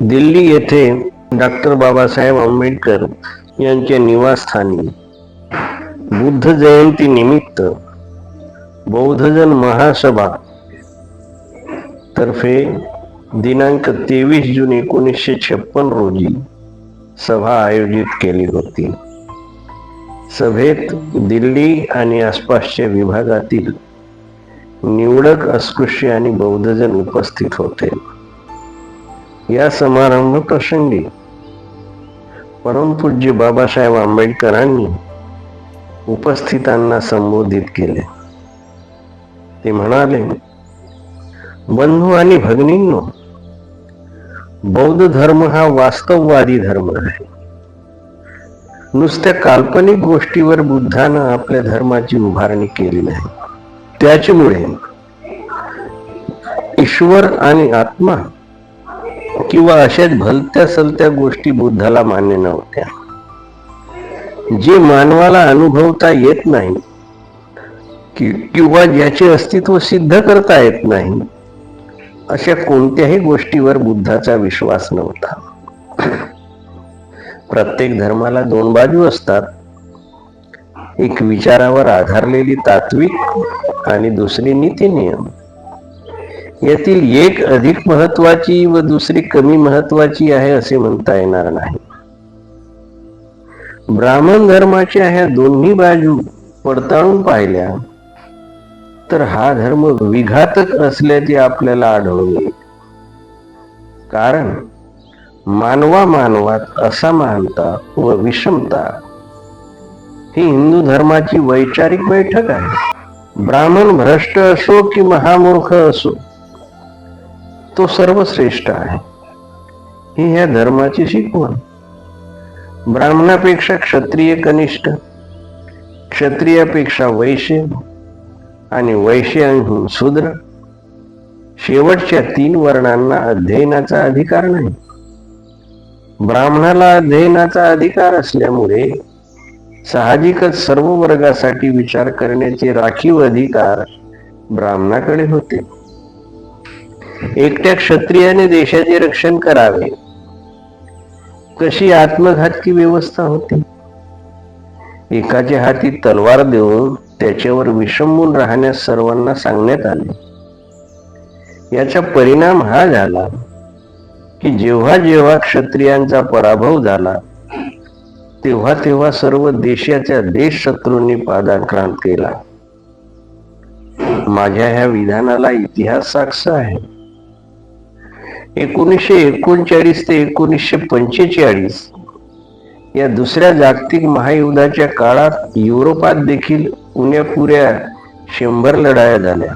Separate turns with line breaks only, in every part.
दिल्ली येथे डॉक्टर बाबासाहेब आंबेडकर यांच्या निवासस्थानी बुद्ध जयंती निमित्त बौद्धजन महासभा तर्फे दिनांक तेवीस जून एकोणीसशे छप्पन रोजी सभा आयोजित केली होती. सभेत दिल्ली आणि आसपासच्या विभागातील निवडक अस्पृश्य आणि बौद्धजन उपस्थित होते. या समारंभ प्रसंगी. परमपूज्य बाबासाहेब आंबेडकरांनी उपस्थितांना संबोधित केले. ते म्हणाले बंधू आणि भगिनींनो बौद्ध धर्म हा वास्तववादी धर्म आहे. नुसत्या काल्पनिक गोष्टीवर बुद्धानं आपल्या धर्माची उभारणी केली नाही त्याच्यामुळे ईश्वर आणि आत्मा किंवा अशाच भलत्या सलत्या गोष्टी बुद्धाला मान्य नव्हत्या. जे मानवाला अनुभवता येत नाही किंवा ज्याचे अस्तित्व सिद्ध करता येत नाही अशा कोणत्याही गोष्टीवर बुद्धाचा विश्वास नव्हता. प्रत्येक धर्माला दोन बाजू असतात. एक विचारावर आधारलेली तात्विक आणि दुसरी नीती नियम यातील एक अधिक महत्वाची व दुसरी कमी महत्वाची आहे असे म्हणता येणार नाही. ब्राह्मण धर्माच्या ह्या दोन्ही बाजू पडताळून पाहिल्या तर हा धर्म विघातक असल्याचे आपल्याला आढळून येईल. कारण मानवा मानवात असमानता व विषमता ही हिंदू धर्माची वैचारिक बैठक आहे. ब्राह्मण भ्रष्ट असो की महामूर्ख असो तो सर्वश्रेष्ठ आहे. ही ह्या धर्माची शिकवण. ब्राह्मणापेक्षा क्षत्रिय कनिष्ठ क्षत्रियापेक्षा वैश्य आणि वैश्यांहून शूद्र शेवटच्या तीन वर्णांना अध्ययनाचा अधिकार नाही. ब्राह्मणाला अध्ययनाचा अधिकार असल्यामुळे साहजिकच सर्व वर्गासाठी विचार करण्याचे राखीव अधिकार ब्राह्मणाकडे होते. एकट्या क्षत्रियाने देशाचे रक्षण करावे. कशी आत्मघातकी व्यवस्था होती? एकाच्या हाती तलवार देऊन त्याच्यावर विषंबून राहण्यास सर्वांना सांगण्यात आले. याचा परिणाम हा झाला की जेव्हा जेव्हा क्षत्रियांचा पराभव झाला तेव्हा तेव्हा सर्व देशाच्या देश शत्रूंनी पादाक्रांत केला. माझ्या ह्या विधानाला इतिहास साक्ष आहे. एकोणीसशे एकोणचाळीस ते एकोणीसशे पंचेचाळीस या दुसऱ्या जागतिक महायुद्धाच्या काळात युरोपात देखील पुण्यापुऱ्या शंभर लढाया झाल्या.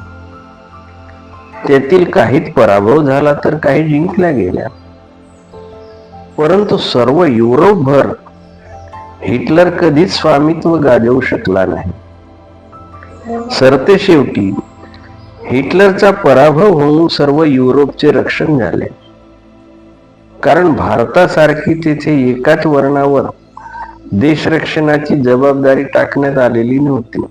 त्यातील काहीत पराभव झाला तर काही जिंकल्या गेल्या. परंतु सर्व युरोपभर हिटलर कधीच स्वामित्व गाजवू शकला नाही. सरते शेवटी हिटलरचा पराभव होऊन सर्व युरोपचे रक्षण झाले. कारण भारतासारखी तेथे एकाच वर्णावर देशरक्षणाची जबाबदारी टाकण्यात आलेली नव्हती.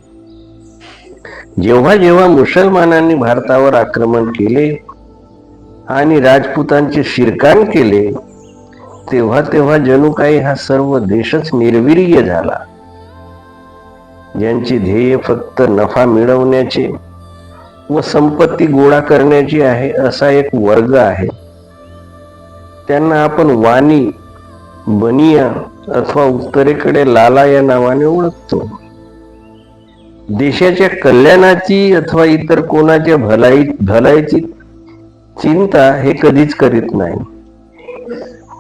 जेव्हा जेव्हा मुसलमानांनी भारतावर आक्रमण केले आणि राजपुतांचे शिरकाण केले तेव्हा तेव्हा जणू काही हा सर्व देशच निर्वीर्य झाला. ज्यांचे ध्येय फक्त नफा मिळवण्याचे व संपत्ती गोळा करण्याची आहे असा एक वर्ग आहे. त्यांना आपण वाणी बनिया अथवा उत्तरेकडे लाला या नावाने ओळखतो. देशाच्या कल्याणाची अथवा इतर कोणाच्या भलाई भलाईची चिंता हे कधीच करीत नाही.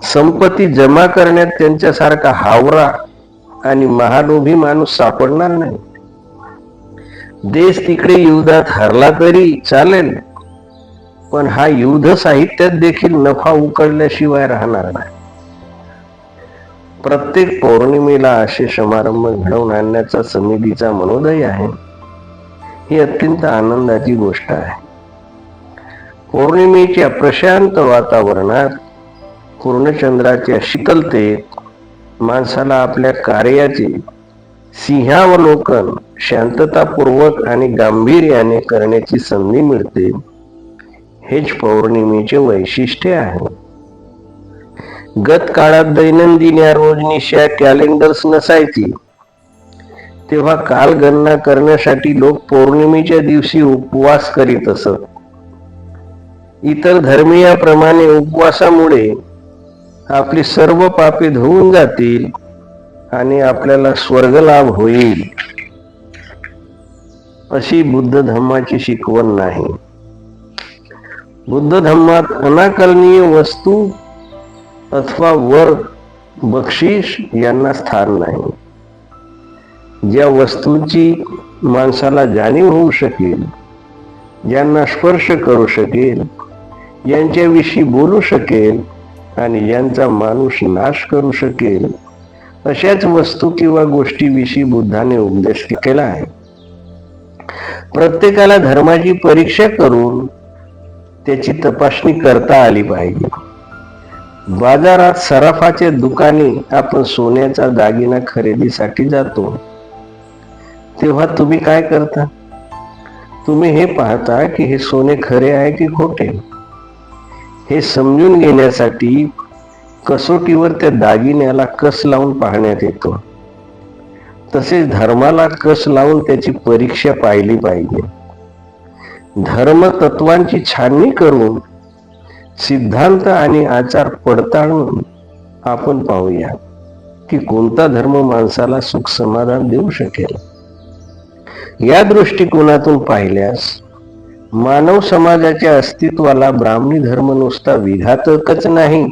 संपत्ती जमा करण्यात त्यांच्यासारखा हावरा आणि महालोभी माणूस सापडणार नाही. देश तिकडे युद्धात हरला तरी चालेल पण हा युद्ध साहित्यात देखील नफा उकळल्याशिवाय राहणार नाही. प्रत्येक पौर्णिमेला असे समारंभ घडवून आणण्याचा समितीचा मनोदय आहे. ही अत्यंत आनंदाची गोष्ट आहे. पौर्णिमेच्या प्रशांत वातावरणात पूर्णचंद्राच्या शीतलतेत माणसाला आपल्या कार्याचे सिंहावलोकन शांततापूर्वक आणि गांभीर्याने करण्याची संधी मिळते. हेच पौर्णिमेचे वैशिष्ट्य आहे. गत काळात दैनंदिन या रोजनिशा कॅलेंडर्स नसायची. तेव्हा कालगणना करण्यासाठी लोक पौर्णिमेच्या दिवशी उपवास करीत असत. इतर धर्मीयाप्रमाणे उपवासामुळे आपली सर्व पापे धुवून जातील. आणि आपल्याला स्वर्गलाभ होईल अशी बुद्ध धम्माची शिकवण नाही. बुद्ध धम्मात अनाकलनीय वस्तू अथवा वर बक्षीस यांना स्थान नाही. ज्या वस्तूंची माणसाला जाणीव होऊ शकेल ज्यांना स्पर्श करू शकेल यांच्याविषयी बोलू शकेल आणि यांचा माणूस नाश करू शकेल अशाच वस्तू किंवा गोष्टीविषयी बुद्धाने उपदेश केला आहे. प्रत्येकाला धर्माची परीक्षा करून त्याची तपासणी करता आली पाहिजे. बाजारात सराफाचे दुकाने आपण सोन्याचा दागिना खरेदीसाठी जातो. तेव्हा तुम्ही काय करता? तुम्ही हे पाहता की हे सोने खरे आहे की खोटे? हे समजून घेण्यासाठी कसोटीवर त्या दागिन्याला कस लावून पाहण्यात येतो? तसेच धर्माला कस लावून त्याची परीक्षा पाहिली पाहिजे. धर्म तत्वांची छाननी करून सिद्धांत आणि आचार पडताळून आपण पाहूया की कोणता धर्म माणसाला सुख समाधान देऊ शकेल. या दृष्टिकोनातून पाहिल्यास मानव समाजाच्या अस्तित्वाला ब्राह्मणी धर्म नुसता विघातकच नाही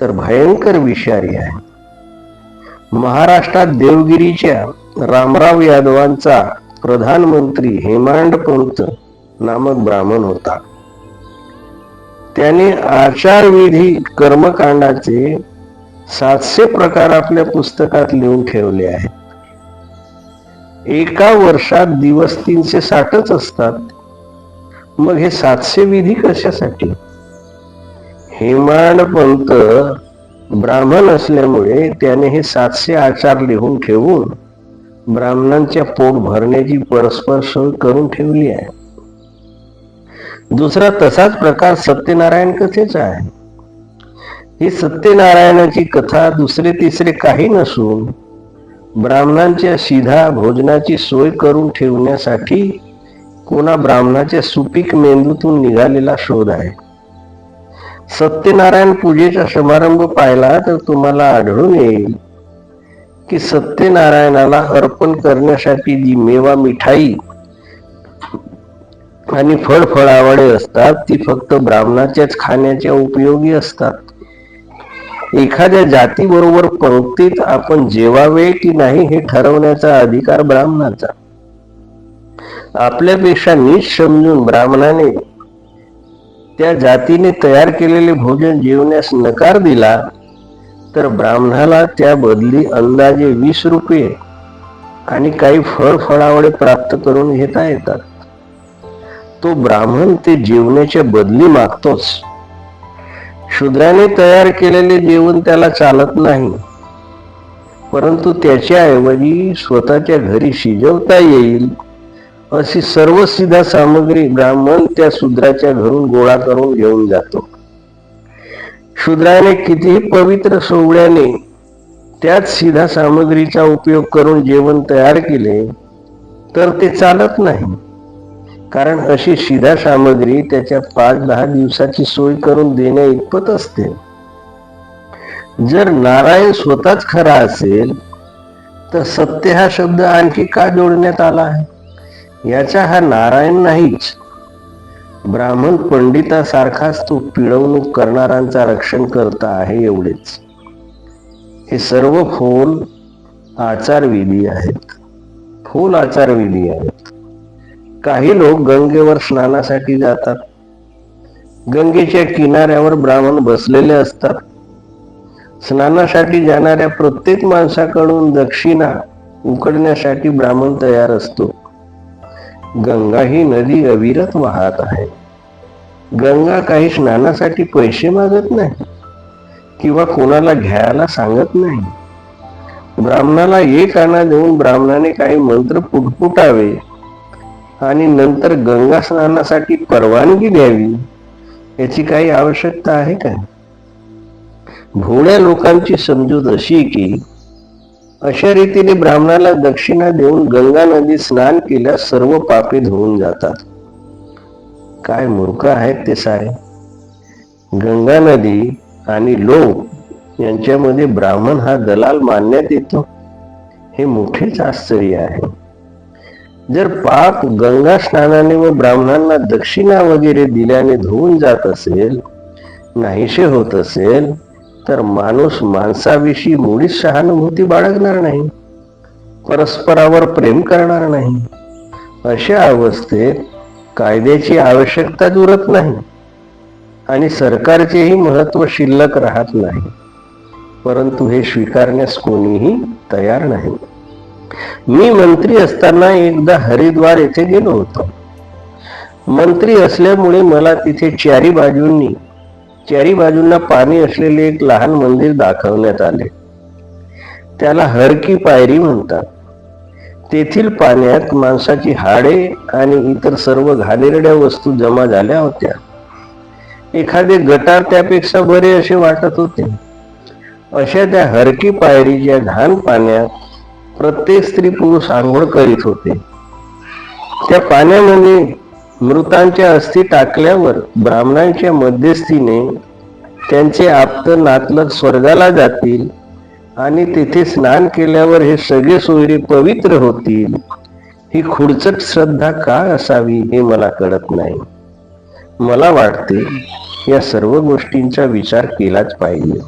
तर भयंकर विषारी आहे. महाराष्ट्रात देवगिरीच्या रामराव यादवांचा प्रधानमंत्री हेमांड पंत नामक ब्राह्मण होता. त्याने आचारविधी कर्मकांडाचे सातशे प्रकार आपल्या पुस्तकात लिहून ठेवले आहेत. एका वर्षात दिवस तीनशे साठच असतात. मग हे सातशे विधी कशासाठी? हेमाड पंत ब्राह्मण असल्यामुळे त्याने हे सातशे आचार लिहून ठेवून ब्राह्मणांच्या पोट भरण्याची परस्पर सोय करून ठेवली आहे. दुसरा तसाच प्रकार सत्यनारायण कथेचा आहे. ही सत्यनारायणाची कथा दुसरे तिसरे काही नसून ब्राह्मणांच्या सीधा भोजनाची सोय करून ठेवण्यासाठी कोणा ब्राह्मणाच्या सुपीक मेंदूतून निघालेला शोध आहे. सत्यनारायण पूजेचा समारंभ पाहिला तर तुम्हाला आढळून येईल की सत्यनारायणाला अर्पण करण्यासाठी जी मेवा मिठाई आणि फळ फळफळावळे असतात ती फक्त ब्राह्मणाच्याच खाण्याच्या उपयोगी असतात. एखाद्या जातीबरोबर पंक्तीत आपण जेवावे की नाही हे ठरवण्याचा अधिकार ब्राह्मणाचा. आपल्यापेक्षा नीट समजून ब्राह्मणाने त्या जातीने तयार केलेले भोजन जेवण्यास नकार दिला तर ब्राह्मणाला त्या बदली अंदाजे वीस रुपये आणि काही फळ फळावळे प्राप्त करून घेता येतात. तो ब्राह्मण ते जेवण्याच्या बदली मागतोच. शूद्राने तयार केलेले जेवण त्याला चालत नाही. परंतु त्याच्याऐवजी स्वतःच्या घरी शिजवता येईल. अशी सर्व सीधा सामग्री ब्राह्मण त्या शूद्राच्या घरून गोळा करून घेऊन जातो. शूद्राने कितीही पवित्र सोवळ्याने त्याच सिधा सामग्रीचा उपयोग करून जेवण तयार केले तर ते चालत नाही. कारण अशी सिधा सामग्री त्याच्या पाच दहा दिवसाची सोय करून देण्या इतपत असते. जर नारायण स्वतःच खरा असेल तर सत्य हा शब्द आणखी का जोडण्यात आला आहे? याचा हा नारायण नाहीच. ब्राह्मण पंडितासारखाच तो पिळवणूक करणाऱ्यांचा रक्षण करता आहे एवढेच. हे सर्व फोल आचारविधी आहेत. फोल आचारविधी आहेत. काही लोक गंगेवर स्नानासाठी जातात. गंगेच्या किनाऱ्यावर ब्राह्मण बसलेले असतात. स्नानासाठी जाणाऱ्या प्रत्येक माणसाकडून दक्षिणा उकडण्यासाठी ब्राह्मण तयार असतो. गंगा ही नदी अविरत वाहत आहे. गंगा काही स्नानासाठी पैसे मागत नाही किंवा कोणाला घ्यायला सांगत नाही. ब्राह्मणाला एक आणा देऊन ब्राह्मणाने काही मंत्र पुटपुटावे आणि नंतर गंगा स्नानासाठी परवानगी द्यावी याची काही आवश्यकता आहे का? भोळ्या लोकांची समजूत अशी की अशा रीतीने ब्राह्मणाला दक्षिणा देऊन गंगा नदीत स्नान केल्यास सर्व पापी धुवून जातात. काय मूर्ख आहेत ते सारे? गंगा नदी आणि लोक यांच्यामध्ये ब्राह्मण हा दलाल मानण्यात येतो? हे मोठेच आश्चर्य आहे. जर पाप गंगा स्नानाने व ब्राह्मणांना दक्षिणा वगैरे दिल्याने धुवून जात असेल नाहीसे होत असेल तर माणूस माणसाविषयी मुळीच सहानुभूती बाळगणार नाही परस्परावर प्रेम करणार नाही. अशा अवस्थेत कायद्याची आवश्यकता जुरत नाही आणि सरकारचेही महत्त्व शिल्लक राहत नाही. परंतु हे स्वीकारण्यास कोणीही तयार नाही. मी मंत्री असताना एकदा हरिद्वार येथे गेलो होतो. मंत्री असल्यामुळे मला तिथे चारी बाजूंनी चारी बाजूंना पाणी असलेले एक लहान मंदिर दाखवण्यात आले. त्याला हरकी पायरी म्हणतात. तेथील पाण्यात माणसाची हाडे आणि इतर सर्व घाणेरड्या वस्तू जमा झाल्या होत्या. एखादे गटार त्यापेक्षा बरे असे वाटत होते. अशा त्या हरकी पायरीच्या घाण पाण्यात प्रत्येक स्त्री पुरुष आंघोळ करीत होते. त्या पाण्यामध्ये मृतांच्या अस्थी टाकल्यावर ब्राह्मणांच्या मध्यस्थीने त्यांचे आप्त नातलग स्वर्गाला जातील आणि तेथे स्नान केल्यावर हे सगळे सोयरे पवित्र होतील. ही खुडचट श्रद्धा का असावी हे मला कळत नाही. मला वाटते या सर्व गोष्टींचा विचार केलाच पाहिजे.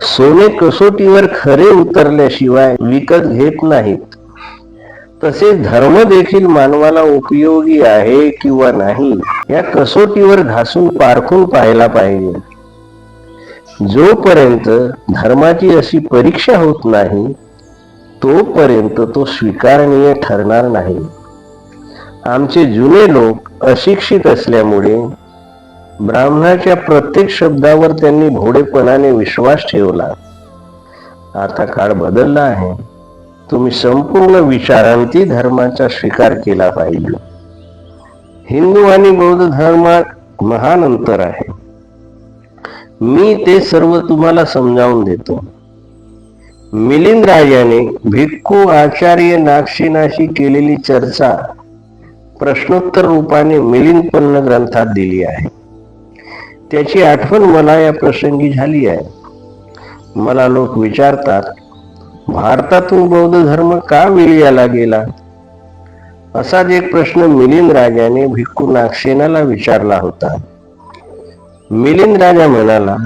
सोने कसोटीवर खरे उतरल्याशिवाय विकत घेत नाहीत. तसेच धर्म देखील मानवाला उपयोगी आहे किंवा नाही या कसोटीवर घासून पारखून पाहायला पाहिजे. जोपर्यंत धर्माची अशी परीक्षा होत नाही तोपर्यंत तो स्वीकारणीय ठरणार नाही. आमचे जुने लोक अशिक्षित असल्यामुळे ब्राह्मणाच्या प्रत्येक शब्दावर त्यांनी भोडेपणाने विश्वास ठेवला. आता काळ बदलला आहे. तुम्ही संपूर्ण विचारांती धर्माचा स्वीकार केला पाहिजे. हिंदू आणि बौद्ध धर्मात महान अंतर आहे. मी ते सर्व तुम्हाला समजावून देतो. मिलिंद राजाने भिक्खू आचार्य नागशिनाशी केलेली चर्चा प्रश्नोत्तर रूपाने मिलिंदपन्न ग्रंथात दिली आहे. त्याची आठवण मला या प्रसंगी झाली आहे. मला लोक विचारतात भारतातून बौद्ध धर्म का विलयाला गेला? असाच एक प्रश्न मिलिंद राजाने भिक्खू नागसेनाला विचारला होता. मिलिंद राजा म्हणाला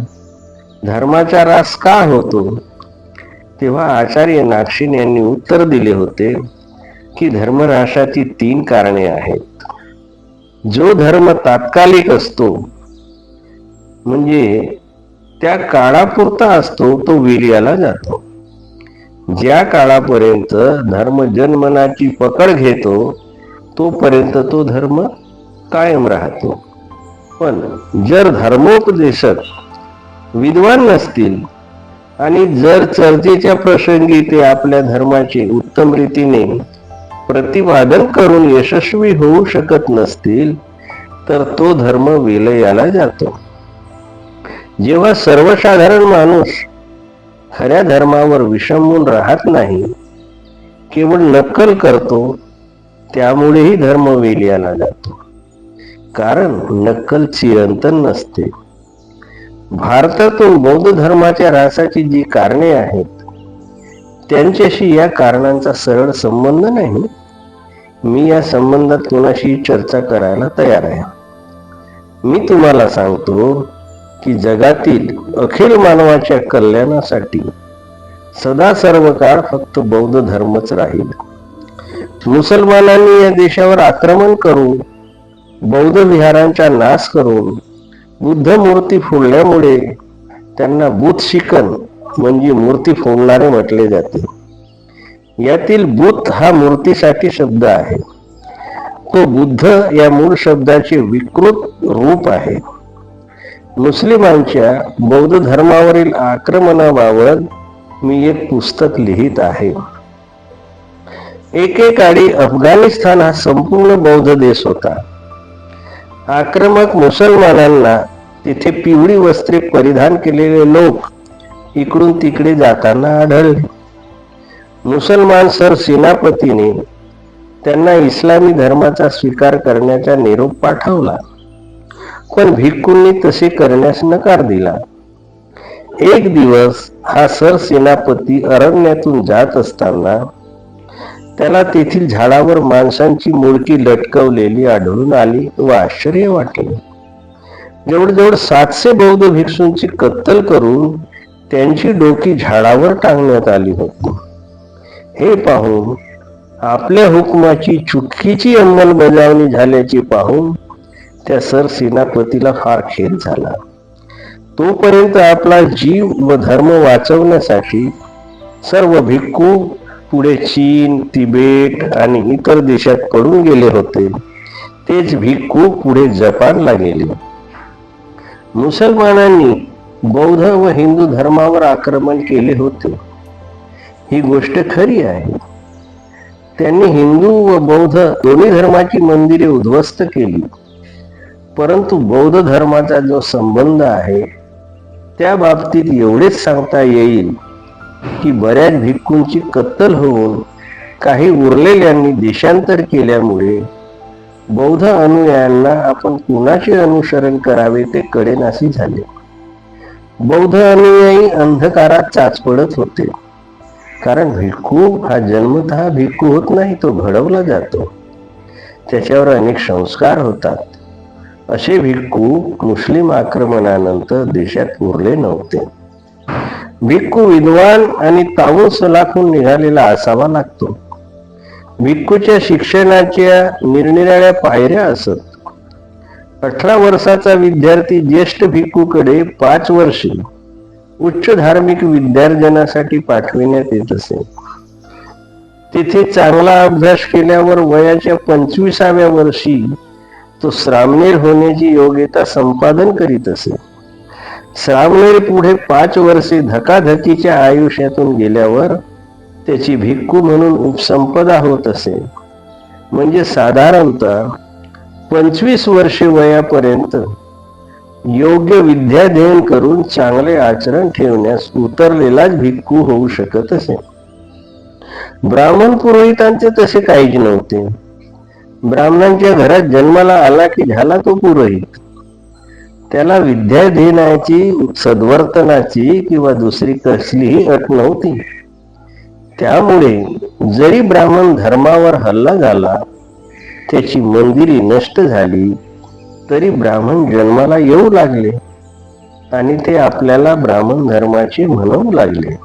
धर्माचा रास का होतो? तेव्हा आचार्य नागसेन यांनी उत्तर दिले होते की धर्मराशाची तीन कारणे आहेत. जो धर्म तात्कालिक असतो म्हणजे त्या काळापुरता असतो तो विर्याला जातो. ज्या काळापर्यंत धर्म जनमनाची पकड घेतो तोपर्यंत तो धर्म कायम राहतो. पण जर धर्मोपदेशक विद्वान नसतील आणि जर चर्चेच्या प्रसंगी ते आपल्या धर्माचे उत्तम रीतीने प्रतिपादन करून यशस्वी होऊ शकत नसतील तर तो धर्म विलयाला जातो. जेव्हा सर्वसाधारण माणूस खऱ्या धर्मावर विषमून राहत नाही केवळ नक्कल करतो त्यामुळेही धर्म वेलियाला जातो. कारण नक्कल चिरंतन नसते. भारतातून बौद्ध धर्माच्या ऱ्हासाची जी कारणे आहेत त्यांच्याशी या कारणांचा सरळ संबंध नाही. मी या संबंधात कोणाशी चर्चा करायला तयार आहे. मी तुम्हाला सांगतो की जगातील अखिल मानवाच्या कल्याणासाठी सदा सर्व काळ फक्त बौद्ध धर्मच राहील. मुसलमानांनी या देशावर आक्रमण करून बौद्ध विहारांचा नाश करून बुद्ध मूर्ती फोडल्यामुळे त्यांना बुत शिकन म्हणजे मूर्ती फोडणारे म्हटले जाते. यातील बुत हा मूर्तीसाठी शब्द आहे. तो बुद्ध या मूळ शब्दाचे विकृत रूप आहे. मुस्लिमांच्या बौद्ध धर्मावरील आक्रमणाबाबत मी एक पुस्तक लिहित आहे. एकेकाळी अफगाणिस्तान हा संपूर्ण बौद्ध देश होता. आक्रमक मुसलमानांना तिथे पिवळी वस्त्रे परिधान केलेले लोक इकडून तिकडे जाताना आढळले. मुसलमान सर सेनापतीने त्यांना इस्लामी धर्माचा स्वीकार करण्याचा निरोप पाठवला. पण भिक्खूंनी तसे करण्यास नकार दिला. एक दिवस हा सर सेनापती अरण्यातून जात असताना त्याला तेथील झाडावर माणसांची मुळकी लटकवलेली आढळून आली व आश्चर्य वाटले. जवळजवळ सातशे बौद्ध भिक्षूंची कत्तल करून त्यांची डोकी झाडावर टांगण्यात आली होती. हे पाहून आपल्या हुकुमाची चुटकीची अंमलबजावणी झाल्याचे पाहून त्या सर सेनापतीला फार खेद झाला. तोपर्यंत आपला जीव व धर्म वाचवण्यासाठी सर्व भिक्खू पुढे चीन तिबेट आणि इतर देशात पडून गेले होते. तेच भिक्खू पुढे जपानला गेले. मुसलमानांनी बौद्ध व हिंदू धर्मावर आक्रमण केले होते. ही गोष्ट खरी आहे. त्यांनी हिंदू व बौद्ध दोन्ही धर्माची मंदिरे उद्ध्वस्त केली. परंतु बौद्ध धर्माचा जो संबंध आहे त्या बाबतीत एवढेच सांगता येईल की बऱ्याच भिक्खूंची कत्तल होऊन काही उरलेल्यांनी देशांतर केल्यामुळे बौद्ध अनुयायांना आपण कुणाचे अनुसरण करावे ते कडेनाशी झाले. बौद्ध अनुयायी अंधकारात चाचपडत होते. कारण भिक्खू हा जन्मतः भिक्खू होत नाही तो घडवला जातो. त्याच्यावर अनेक संस्कार होतात. असे भिक्खू मुस्लिम आक्रमणानंतर देशात उरले नव्हते. भिक्खू विद्वान आणि तावून सलाखून निघालेला असावा लागतो. भिक्खूच्या शिक्षणाच्या निरनिराळ्या पायऱ्या असत. अठरा वर्षाचा विद्यार्थी ज्येष्ठ भिक्खूकडे पाच वर्षे उच्च धार्मिक विद्यार्जनासाठी पाठविण्यात येत असे. तिथे चांगला अभ्यास केल्यावर वयाच्या पंचवीसाव्या वर्षी तो श्रामनेर होण्याची योग्यता संपादन करीत असे. श्रामनेर पुढे पाच वर्षे धकाधकीच्या आयुष्यातून गेल्यावर त्याची भिक्खू म्हणून उपसंपदा होत असे. म्हणजे साधारणतः पंचवीस वर्षे वयापर्यंत योग्य विद्याध्ययन करून चांगले आचरण ठेवण्यास उतरलेलाच भिक्खू होऊ शकत असे. ब्राह्मण पुरोहितांचे तसे काहीच नव्हते. ब्राह्मणांच्या घरात जन्माला आला की झाला तो पुरोहित? त्याला विद्या देण्याची सद्वर्तनाची किंवा दुसरी कसलीही अट नव्हती. त्यामुळे जरी ब्राह्मण धर्मावर हल्ला झाला त्याची मंदिरी नष्ट झाली तरी ब्राह्मण जन्माला येऊ लागले आणि ते आपल्याला ब्राह्मण धर्माचे म्हणवू लागले.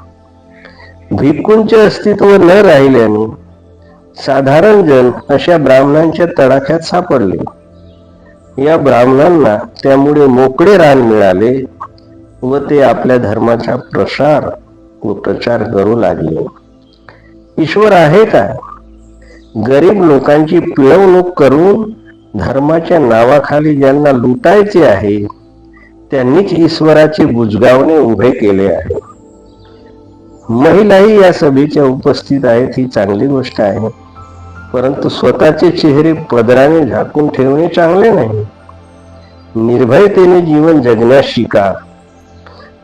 भिक्कूंचे अस्तित्व न राहिल्याने साधारण जन अशा ब्राह्मणांच्या तडाख्यात सापडले. या ब्राह्मणांना त्यामुळे मोकळे रान मिळाले व ते आपल्या धर्माचा प्रसार व प्रचार करू लागले. ईश्वर आहे का? गरीब लोकांची पिळवणूक करून धर्माच्या नावाखाली ज्यांना लुटायचे आहे त्यांनीच ईश्वराचे बुजगावणे उभे केले आहे. महिलाही या सभेच्या उपस्थित आहेत ही चांगली गोष्ट आहे. परंतु स्वतःचे चेहरे पदराने झाकून ठेवणे चांगले नाही. निर्भयतेने जीवन जगण्यास शिका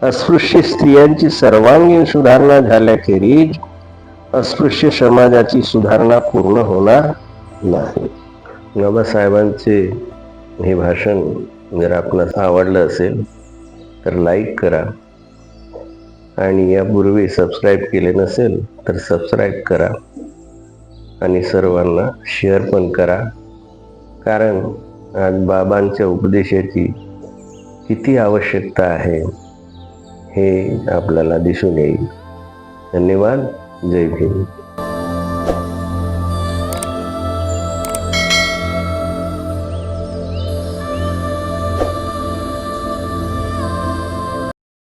अस्पृश्य स्त्रियांची सर्वांगीण सुधारणा झाल्याखेरीज अस्पृश्य समाजाची सुधारणा पूर्ण होणार नाही. बाबासाहेबांचे हे भाषण जर आपणास आवडलं असेल तर लाईक करा. आणि यापूर्वी सबस्क्राईब केले नसेल तर सबस्क्राईब करा. आणि सर्वांना शेअर पण करा. कारण आज बाबांच्या उपदेशाची किती आवश्यकता आहे हे आपल्याला दिसून येईल. धन्यवाद. जय भीम.